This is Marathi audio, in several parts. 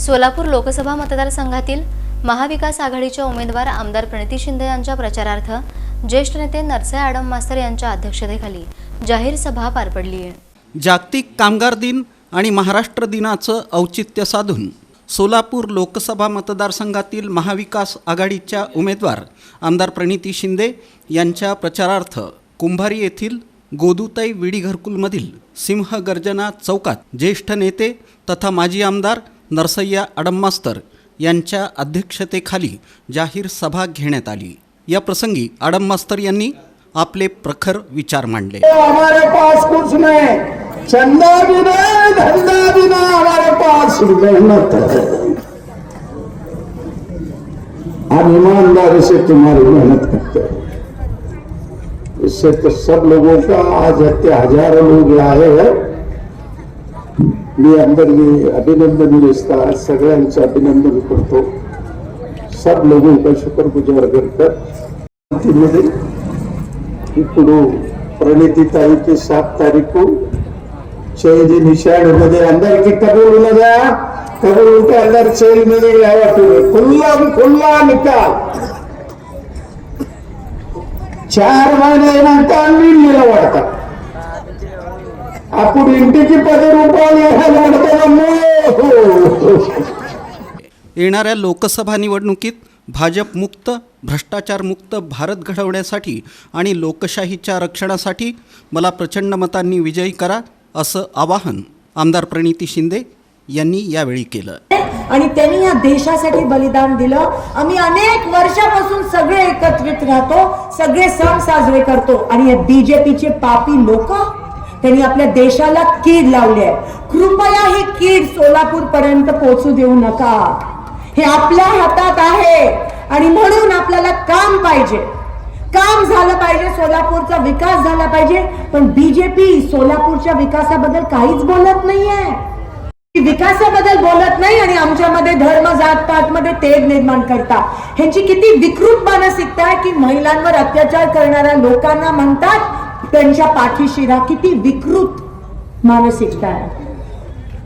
सोलापूर लोकसभा मतदारसंघातील महाविकास आघाडीच्या उमेदवार आमदार प्रणिती शिंदे यांच्या प्रचारार्थ ज्येष्ठ नेते नरसे आडम मास्तर यांच्या अध्यक्षतेखाली जाहीर सभा पार पडली आहे. जागतिक कामगार दिन आणि महाराष्ट्र दिनाचं औचित्य साधून सोलापूर लोकसभा मतदारसंघातील महाविकास आघाडीच्या उमेदवार आमदार प्रणिती शिंदे यांच्या प्रचारार्थ कुंभारी येथील गोदुताई विडी घरकुलमधील सिंहगर्जना चौकात ज्येष्ठ नेते तथा माजी आमदार नरसय्या अडम्मास्तर यांच्या अध्यक्षतेखाली जाहीर सभा घेण्यात आली. या प्रसंगी आडममास्तर यांनी आपले प्रखर विचार मांडले. हमारे पास कुछ नहीं. चंदा भी नहीं धंधा भी नहीं हमारे पास मेहनत है। हम ईमानदारी से तुम्हारी मेहनत करते हैं। इससे तो सब लोगों का आज हत्या हजारों लोग आए हैं। मी अंदरही अभिनंदन दिसतात सगळ्यांचं अभिनंदन करतो सब लोगों का शुक्रगुजार करतात ఇప్పుడు ప్రణీతి తారీఖు సాత్ తారీఖు. చేది నిషాడు మీద అందరికీ కబూల్ ఉన్నదా? కబూల్ ఉంటే అందరు చేయి మీద లేవట్లేదు కుల్లా కుల్లా నికాల్ చారమైన అంతా నిలబడతారు అప్పుడు ఇంటికి పది రూపాయలు పడతామో येणाऱ्या लोकसभा निवडणुकीत भाजपमुक्त भ्रष्टाचारमुक्त भारत घडवण्यासाठी आणि लोकशाहीच्या रक्षणासाठी मला प्रचंड मतांनी विजयी करा असं आवाहन आमदार प्रणिती शिंदे यांनी यावेळी केलं आणि त्यांनी या देशासाठी बलिदान दिलं आम्ही अनेक वर्षापासून सगळे एकत्रित राहतो सगळे सण साजरे करतो आणि या बीजेपीचे पापी लोक त्यांनी आपल्या देशाला कीड लावली आहे. कृपया ही कीड सोलापूर पर्यंत पोहोचू देऊ नका. हे आपल्या हातात आहे आणि म्हणून आपल्याला काम पाहिजे. काम झालं पाहिजे सोलापूरचा विकास झाला पाहिजे पण बीजेपी सोलापूरच्या विकासाबद्दल काहीच बोलत नाहीये. विकासाबद्दल बोलत नाही आणि आमच्यामध्ये धर्म जात पात मध्ये तेढ निर्माण करता. ह्यांची किती विकृत मानसिकता आहे की महिलांवर अत्याचार करणाऱ्या लोकांना म्हणतात त्यांच्या पाठीशिरा किती विकृत मानसिकता आहे.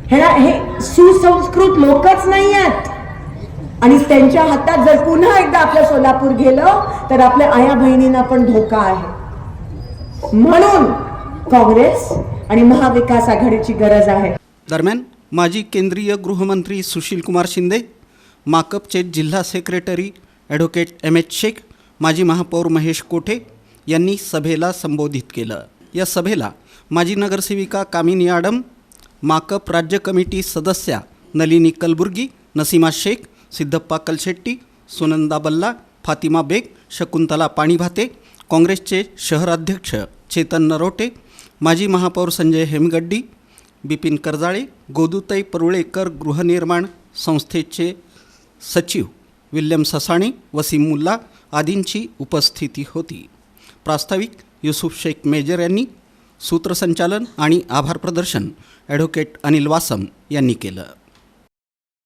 ह्याला हे सुसंस्कृत लोकच नाही आहेत आणि त्यांच्या हातात जर पुन्हा एकदा आपलं सोलापूर गेलं तर आपल्या आया बहिणींना पण धोका आहे. म्हणून काँग्रेस आणि महाविकास आघाडीची गरज आहे. दरम्यान माजी केंद्रीय गृहमंत्री सुशीलकुमार शिंदे माकपचे जिल्हा secretary advocate M H Shaikh माजी महापौर महेश कोठे यांनी सभेला संबोधित केलं. या सभेला माजी नगरसेविका कामिनी आडम माकप राज्य कमिटी सदस्या नलिनी कलबुर्गी नसीमा शेख सिद्धप्पा कलशेट्टी सुनंदा बल्ला फातिमा बेग शकुंतला पाणीभाते काँग्रेसचे शहराध्यक्ष चेतन नरोटे माजी महापौर संजय हेमगड्डी बिपिन करजाळे गोदुताई परुळेकर गृहनिर्माण संस्थेचे सचिव विल्यम ससाणे वसीम मुल्ला आदींची उपस्थिती होती. प्रास्ताविक युसुफ शेख मेजर यांनी सूत्रसंचालन आणि आभार प्रदर्शन ॲडव्होकेट अनिल वासम यांनी केलं.